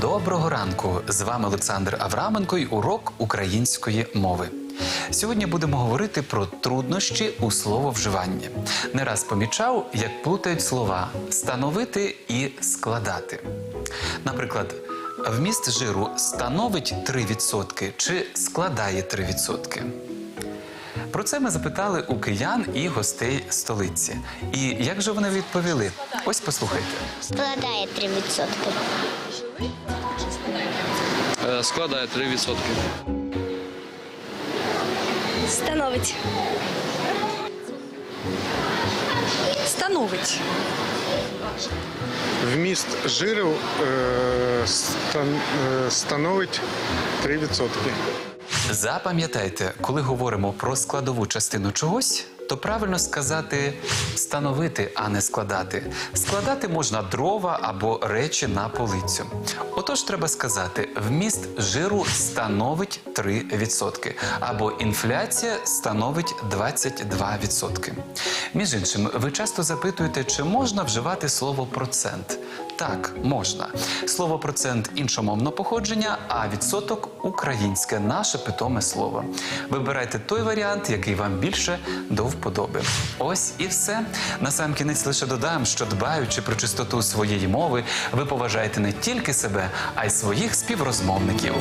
Доброго ранку! З вами Олександр Авраменко і урок української мови. Сьогодні будемо говорити про труднощі у слововживанні. Не раз помічав, як плутають слова становити і складати. Наприклад, вміст жиру становить 3% чи складає 3%. Про це ми запитали у киян і гостей столиці. І як же вони відповіли? Ось послухайте. Складає 3%. Е, Складає 3%. Становить. Становить. Вміст жиру е, стан- е, становить 3%. Запам'ятайте, коли говоримо про складову частину чогось, то правильно сказати становити, а не складати. Складати можна дрова або речі на полицю. Отож, треба сказати, вміст жиру становить 3%, або інфляція становить 22%. Між іншим, ви часто запитуєте, чи можна вживати слово процент. Так, можна. Слово процент іншомовно походження, а відсоток українське, наше питоме слово. Вибирайте той варіант, який вам більше до вподоби. Ось і все. Насамкінець лише додам, що дбаючи про чистоту своєї мови, ви поважаєте не тільки себе, а й своїх співрозмовників.